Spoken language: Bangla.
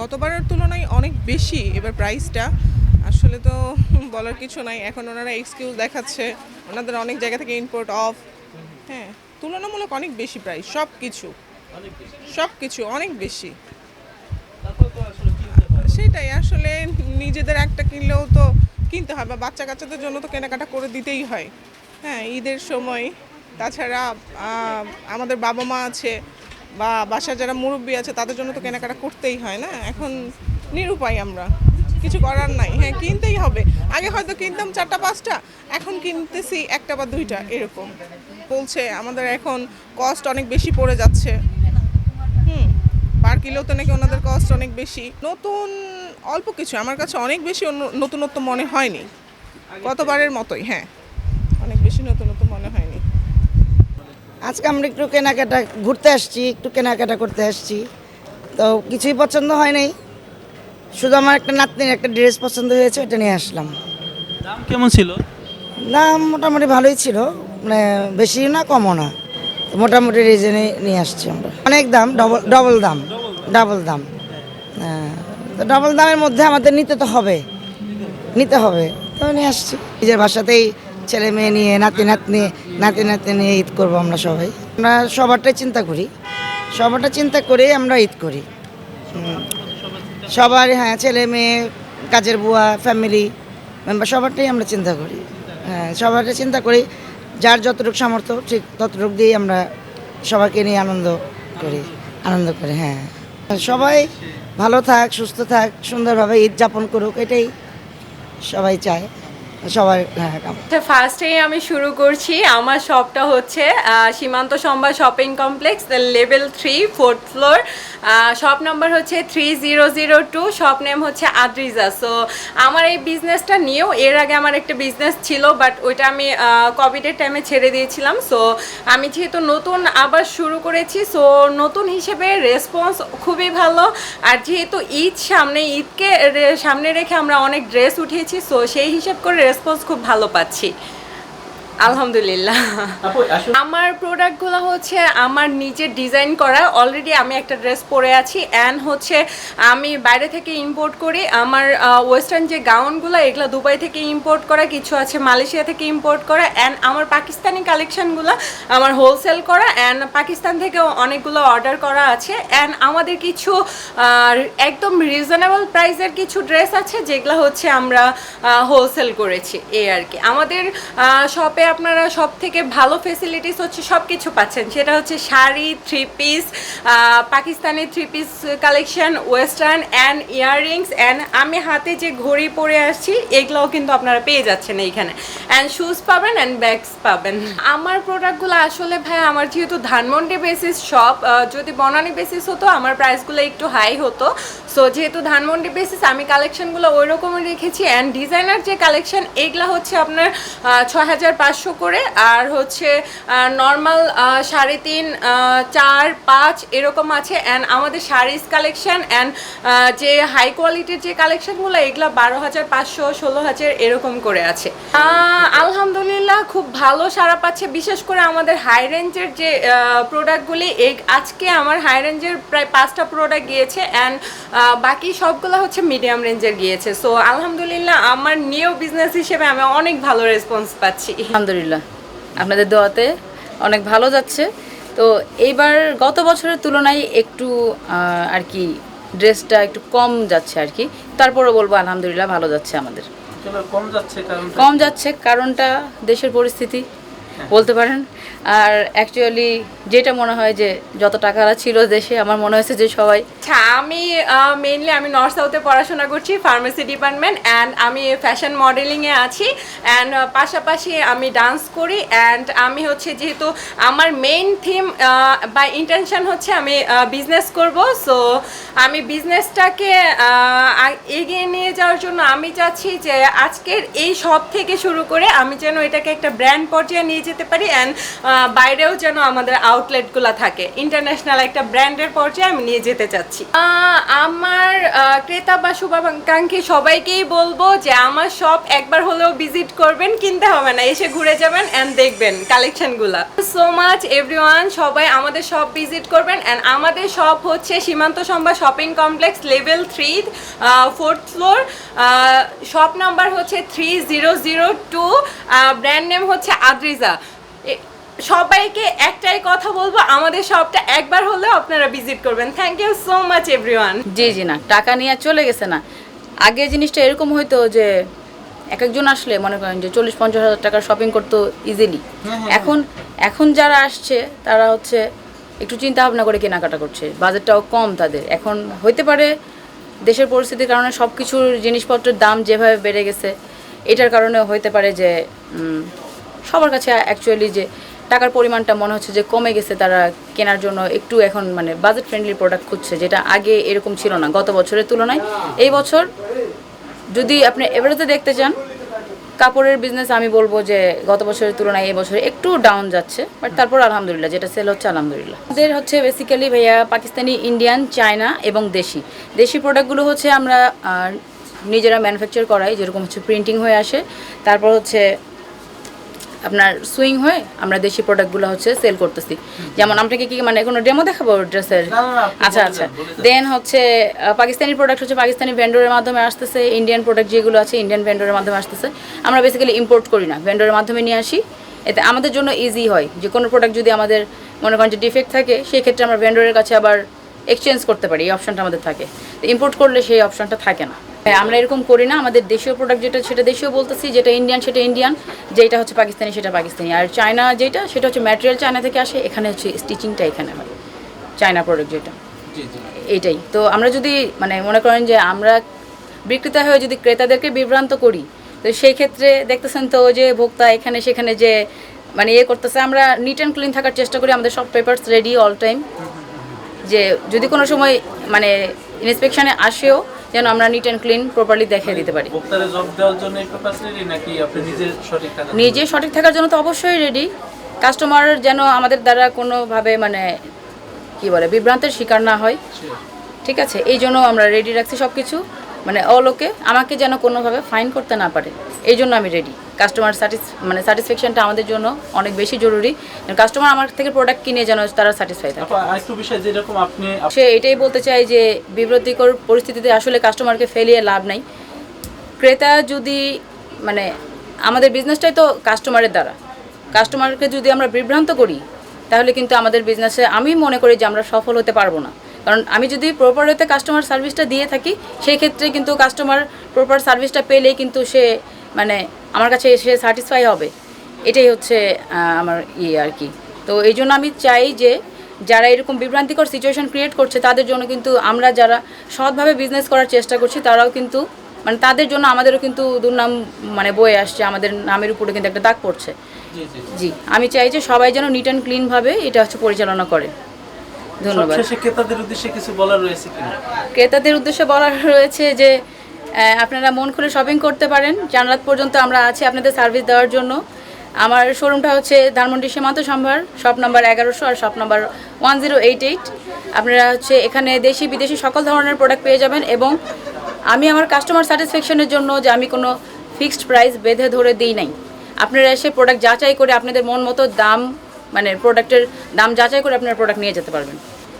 গতবারের তুলনায় অনেক বেশি। এবার প্রাইসটা আসলে তো বলার কিছু নাই। এখন ওনারা এক্সকিউজ দেখাচ্ছে। ওনাদের অনেক জায়গা থেকে ইম্পোর্ট অফ হ্যাঁ তুলনামূলক অনেক বেশি প্রাইস সব কিছু সব কিছু অনেক বেশি। সেটাই, আসলে নিজেদের একটা কিনলেও তো কিনতে হয় বা বাচ্চা কাচ্চাদের জন্য তো কেনাকাটা করে দিতেই হয়। হ্যাঁ ঈদের সময়। তাছাড়া আমাদের বাবা মা আছে। বা বাসার যারা মুরব্বী আছে, তাদের জন্য তো কেনাকাটা করতেই হয় না? এখন নিরুপায় আমরা। কিছু করার নাই। হ্যাঁ কিনতেই হবে। আগে হয়তো কিনতাম চারটা, পাঁচটা, এখন কিনতেছি একটা বা দুইটা, এরকম। বলছে, আমাদের এখন কস্ট অনেক বেশি পড়ে যাচ্ছে। হুম পার কিলোতে নাকি ওনাদের কস্ট অনেক বেশি। নতুন, অল্প কিছু, আমার কাছে অনেক বেশি নতুনত্ব মনে হয়নি। গতবারের মতোই হ্যাঁ। অনেক বেশি হয়নি আজকে আমরা একটু কেনাকাটা ঘুরতে আসছি একটু কেনাকাটা করতে আসছি। তো কিছুই পছন্দ হয় নাই। শুধু আমার একটা নাতনির একটা ড্রেস পছন্দ হয়েছে ওটা নিয়ে আসলাম। দাম কেমন ছিল? দাম মোটামুটি ভালোই ছিল মানে বেশি না কমও না। তো মোটামুটি রিজনে নিয়ে আসছি আমরা। অনেক দাম ডবল ডবল দাম ডাবল দাম। হ্যাঁ তো ডবল দামের মধ্যে আমাদের নিতে তো হবে। নিতে হবে। তো নিয়ে আসছি। নিজের বাসাতেই ছেলে মেয়ে নিয়ে, নাতি নাতনি, নাতি নাতি নিয়ে ঈদ করব আমরা সবাই। আমরা সবারটাই চিন্তা করি। সবারটা চিন্তা করেই আমরা ঈদ করি। সবার হ্যাঁ ছেলে মেয়ে, কাজের বুয়া ফ্যামিলি মেম্বার সবারটাই আমরা চিন্তা করি। হ্যাঁ সবারটা চিন্তা করি। যার যতটুকু সামর্থ্য, ঠিক ততটুকু দিয়েই আমরা সবাইকে নিয়ে আনন্দ করি। আনন্দ করি হ্যাঁ। সবাই ভালো থাক, সুস্থ থাক, সুন্দরভাবে ঈদ যাপন করুক, এটাই সবাই চায়। সবাই ফার্স্টেই আমি শুরু করছি। আমার শপটা হচ্ছে Simanta Sambhar shopping complex level three fourth floor shop number হচ্ছে three zero zero two shop name হচ্ছে আদ্রিজা। সো আমার এই বিজনেসটা নিয়েও, এর আগে আমার একটা বিজনেস ছিল বাট ওইটা আমি কোভিডের টাইমে ছেড়ে দিয়েছিলাম। সো আমি যেহেতু নতুন আবার শুরু করেছি সো নতুন হিসেবে রেসপন্স খুবই ভালো। আর যেহেতু ঈদ সামনে, ঈদকে সামনে রেখে আমরা অনেক ড্রেস উঠিয়েছি সো সেই হিসেব করে রেসপন্স খুব ভালো পাচ্ছি। আলহামদুলিল্লাহ। আমার প্রোডাক্টগুলো হচ্ছে আমার নিজের ডিজাইন করা। অলরেডি আমি একটা ড্রেস পরে আছি অ্যান্ড হচ্ছে আমি বাইরে থেকে ইম্পোর্ট করি। আমার ওয়েস্টার্ন যে গাউনগুলো এগুলো দুবাই থেকে ইম্পোর্ট করা কিছু আছে মালয়েশিয়া থেকে ইম্পোর্ট করা অ্যান্ড আমার পাকিস্তানি কালেকশনগুলো আমার হোলসেল করা অ্যান্ড পাকিস্তান থেকেও অনেকগুলো অর্ডার করা আছে অ্যান্ড আমাদের কিছু একদম রিজনেবল প্রাইসের কিছু ড্রেস আছে যেগুলো হচ্ছে আমরা হোলসেল করেছি। এই আর কি। আমাদের শপে আপনারা সব থেকে ভালো ফেসিলিটিস হচ্ছে সব কিছু পাচ্ছেন। সেটা হচ্ছে sari three piece Pakistani three piece collection western and earrings and আমি হাতে যে ঘড়ি পরে আসছি, এগুলোও কিন্তু আপনারা পেয়ে যাচ্ছেন এইখানে। অ্যান্ড শুজ পাবেন অ্যান্ড ব্যাগস পাবেন। আমার প্রোডাক্টগুলো আসলে ভাই, আমার যেহেতু ধানমন্ডি বেসিস শপ যদি বনানি বেসিস হতো, আমার প্রাইসগুলো একটু হাই হতো। সো যেহেতু ধানমন্ডি বেসিস আমি কালেকশনগুলো ওই রকমই রেখেছি অ্যান্ড ডিজাইনার যে কালেকশন এগুলো হচ্ছে আপনার ছ হাজার পাঁচশো করে আর হচ্ছে নর্মাল সাড়ে তিন চার, পাঁচ এরকম আছে অ্যান্ড আমাদের শাড়িজ কালেকশন অ্যান্ড যে হাই কোয়ালিটির যে কালেকশনগুলো এগুলো বারো হাজার পাঁচশো ষোলো হাজার এরকম করে আছে। আলহামদুলিল্লাহ খুব ভালো সারা পাচ্ছে। বিশেষ করে আমাদের হাই রেঞ্জের যে প্রোডাক্টগুলি আজকে আমার হাই রেঞ্জের প্রায় পাঁচটা প্রোডাক্ট গিয়েছে অ্যান্ড বাকি সবগুলো হচ্ছে মিডিয়াম রেঞ্জের গিয়েছে। সো আলহামদুলিল্লাহ আমার নিউ বিজনেস হিসেবে আমি অনেক ভালো রেসপন্স পাচ্ছি। আলহামদুলিল্লাহ। আপনাদের দোয়াতে অনেক ভালো যাচ্ছে। তো এইবার গত বছরের তুলনায় একটু আহ, আর কি ড্রেসটা একটু কম যাচ্ছে আর কি। তারপরে বলব আলহামদুলিল্লাহ ভালো যাচ্ছে আমাদের। কেন কম যাচ্ছে কারণ কম যাচ্ছে কারণটা দেশের পরিস্থিতি। বলতে পারেন। আর অ্যাকচুয়ালি যেটা মনে হয় যে যত টাকারা ছিল দেশে আমার মনে হয়েছে যে সবাই আচ্ছা আমি মেইনলি আমি নর্থ সাউথে পড়াশোনা করছি ফার্মেসি ডিপার্টমেন্ট অ্যান্ড আমি ফ্যাশন মডেলিংয়ে আছি অ্যান্ড পাশাপাশি আমি ডান্স করি অ্যান্ড আমি হচ্ছে যেহেতু আমার মেইন থিম বা ইন্টেনশন হচ্ছে আমি বিজনেস করব। সো আমি বিজনেসটাকে এগিয়ে নিয়ে যাওয়ার জন্য আমি চাচ্ছি যে আজকের এই সব থেকে শুরু করে আমি যেন এটাকে একটা ব্র্যান্ড পর্যায়ে নিয়ে যেতে পারি অ্যান্ড বাইরেও যেন আমাদের আউটলেটগুলো থাকে। ইন্টারন্যাশনাল একটা ব্র্যান্ডের পর্যায়ে আমি নিয়ে যেতে চাচ্ছি। আমার ক্রেতা বা শুভাকাঙ্ক্ষী সবাইকেই বলব যে আমার শপ একবার হলেও ভিজিট করবেন, কিনতে হবে না। এসে ঘুরে যাবেন অ্যান্ড দেখবেন কালেকশনগুলো সো মাচ এভরিওয়ান সবাই আমাদের শপ ভিজিট করবেন অ্যান্ড আমাদের শপ হচ্ছে Simanta Sambha shopping complex level three fourth floor shop number হচ্ছে three zero zero two brand name হচ্ছে আদ্রিজা। সবাইকে একটাই কথা বলব আমাদের শপটা একবার হলেও আপনারা ভিজিট করবেন। Thank you so much everyone জি জি না টাকা নিয়ে চলে গেছে না। আগে জিনিসটা এরকম হইতো যে এক একজন আসলে মনে করেন যে চল্লিশ পঞ্চাশ হাজার টাকার শপিং করতো ইজিলি এখন এখন যারা আসছে তারা হচ্ছে একটু চিন্তা ভাবনা করে কেনাকাটা করছে। বাজেটটাও কম তাদের। এখন হইতে পারে দেশের পরিস্থিতির কারণে সব কিছুর জিনিসপত্রের দাম যেভাবে বেড়ে গেছে এটার কারণে হইতে পারে যে সবার কাছে অ্যাকচুয়ালি যে টাকার পরিমাণটা মনে হচ্ছে যে কমে গেছে, তারা কেনার জন্য একটু এখন মানে বাজেট ফ্রেন্ডলি প্রোডাক্ট খুঁজছে, যেটা আগে এরকম ছিল না, গত বছরের তুলনায়। এই বছর যদি আপনি এভারেজে দেখতে চান, কাপড়ের বিজনেস আমি বলব যে গত বছরের তুলনায় এই বছর একটু ডাউন যাচ্ছে বাট তারপর আলহামদুলিল্লাহ, যেটা সেল হচ্ছে আলহামদুলিল্লাহ। আমাদের হচ্ছে বেসিক্যালি ভাইয়া পাকিস্তানি ইন্ডিয়ান চায়না এবং দেশি। দেশি প্রোডাক্টগুলো হচ্ছে আমরা নিজেরা ম্যানুফ্যাকচার করাই, যেরকম হচ্ছে প্রিন্টিং হয়ে আসে, তারপর হচ্ছে আপনার সুইং হয়ে আমরা দেশি প্রোডাক্টগুলো হচ্ছে সেল করতেছি। যেমন আপনাকে কি মানে কোনো ডেমো দেখাবো ড্রেসের? আচ্ছা আচ্ছা। দেন হচ্ছে পাকিস্তানি প্রোডাক্ট হচ্ছে পাকিস্তানি ভেন্ডরের মাধ্যমে আসতেছে ইন্ডিয়ান প্রোডাক্ট যেগুলো আছে ইন্ডিয়ান ভেন্ডরের মাধ্যমে আসতেছে। আমরা বেসিক্যালি ইম্পোর্ট করি না ভেন্ডরের মাধ্যমে নিয়ে আসি। এতে আমাদের জন্য ইজি হয়। যে কোনো প্রোডাক্ট যদি আমাদের মনে করেন যে ডিফেক্ট থাকে সেই ক্ষেত্রে আমরা ভেন্ডরের কাছে আবার এক্সচেঞ্জ করতে পারি এই অপশনটা আমাদের থাকে। তো ইম্পোর্ট করলে সেই অপশনটা থাকে না। আমরা এরকম করি না। আমাদের দেশীয় প্রোডাক্ট যেটা সেটা দেশীয় বলতেছি যেটা ইন্ডিয়ান সেটা ইন্ডিয়ান যেটা হচ্ছে পাকিস্তানি সেটা পাকিস্তানি। আর চায়না যেটা সেটা হচ্ছে ম্যাটেরিয়াল চায়না থেকে আসে এখানে হচ্ছে স্টিচিংটা এখানে হয়। চায়না প্রোডাক্ট যেটা। জি জি। এইটাই তো আমরা যদি মানে মনে করেন যে আমরা বিক্রেতা হয়ে যদি ক্রেতাদেরকে বিভ্রান্ত করি তো সেই ক্ষেত্রে দেখতেছেন তো যে ভোক্তা এখানে সেখানে যে মানে ইয়ে করতেছে আমরা নিট অ্যান্ড ক্লিন থাকার চেষ্টা করি আমাদের সব পেপার্স রেডি অল টাইম যে যদি কোনো সময় মানে ইন্সপেকশনে আসেও যেন আমরা নিট অ্যান্ড ক্লিন প্রপারলি দেখিয়ে দিতে পারি। নিজে সঠিক থাকার জন্য? তো অবশ্যই রেডি কাস্টমার যেন আমাদের দ্বারা কোনোভাবে মানে কি বলে বিভ্রান্তের শিকার না হয়। ঠিক আছে? এই জন্য আমরা রেডি রাখছি সব কিছু মানে অলোকে আমাকে যেন কোনোভাবে ফাইন করতে না পারে। এই জন্য আমি রেডি কাস্টমার স্যাটিস মানে স্যাটিসফ্যাকশনটা আমাদের জন্য অনেক বেশি জরুরি। কাস্টমার আমার থেকে প্রোডাক্ট কিনে যেন তারা স্যাটিসফাই থাকে। আরেকটু বিষয় যেরকম আপনি সে এটাই বলতে চাই যে বিব্রতিকর পরিস্থিতিতে আসলে কাস্টমারকে ফেলিয়ে লাভ নাই। ক্রেতা যদি মানে আমাদের বিজনেসটাই তো কাস্টমারের দ্বারা। কাস্টমারকে যদি আমরা বিভ্রান্ত করি তাহলে কিন্তু আমাদের বিজনেসে আমি মনে করি যে আমরা সফল হতে পারব না। কারণ আমি যদি প্রপার ওয়েতে কাস্টমার সার্ভিসটা দিয়ে থাকি সেই ক্ষেত্রে কিন্তু কাস্টমার প্রপার সার্ভিসটা পেলে কিন্তু সে মানে আমার কাছে এসে স্যাটিসফাই হবে। এটাই হচ্ছে আমার ইয়ে আর কি। তো এই জন্য আমি চাই যে যারা এরকম বিভ্রান্তিকর সিচুয়েশন ক্রিয়েট করছে তাদের জন্য কিন্তু আমরা যারা সৎভাবে বিজনেস করার চেষ্টা করছি তারাও কিন্তু মানে তাদের জন্য আমাদেরও কিন্তু দুর্নাম মানে বয়ে আসছে আমাদের নামের উপরে কিন্তু একটা দাগ পড়ছে। জি আমি চাই যে সবাই যেন নিট অ্যান্ড ক্লিনভাবে এটা হচ্ছে পরিচালনা করে। ধন্যবাদ। ক্রেতাদের উদ্দেশ্যে কিছু বলার রয়েছে ক্রেতাদের উদ্দেশ্যে বলা রয়েছে যে আপনারা মন খুলে শপিং করতে পারেন। জানরাত পর্যন্ত আমরা আছি আপনাদের সার্ভিস দেওয়ার জন্য। আমার শোরুমটা হচ্ছে ধানমন্ডি সীমান্ত সম্ভার শপ নাম্বার এগারোশো আর shop number one zero eight eight আপনারা হচ্ছে এখানে দেশি বিদেশি সকল ধরনের প্রোডাক্ট পেয়ে যাবেন এবং আমি আমার কাস্টমার স্যাটিসফ্যাকশনের জন্য যে আমি কোনো ফিক্সড প্রাইস বেঁধে ধরে দিই নাই। আপনারা এসে প্রোডাক্ট যাচাই করে আপনাদের মন মতো দাম মানে প্রোডাক্টের দাম যাচাই করে আপনারা প্রোডাক্ট নিয়ে যেতে পারবেন।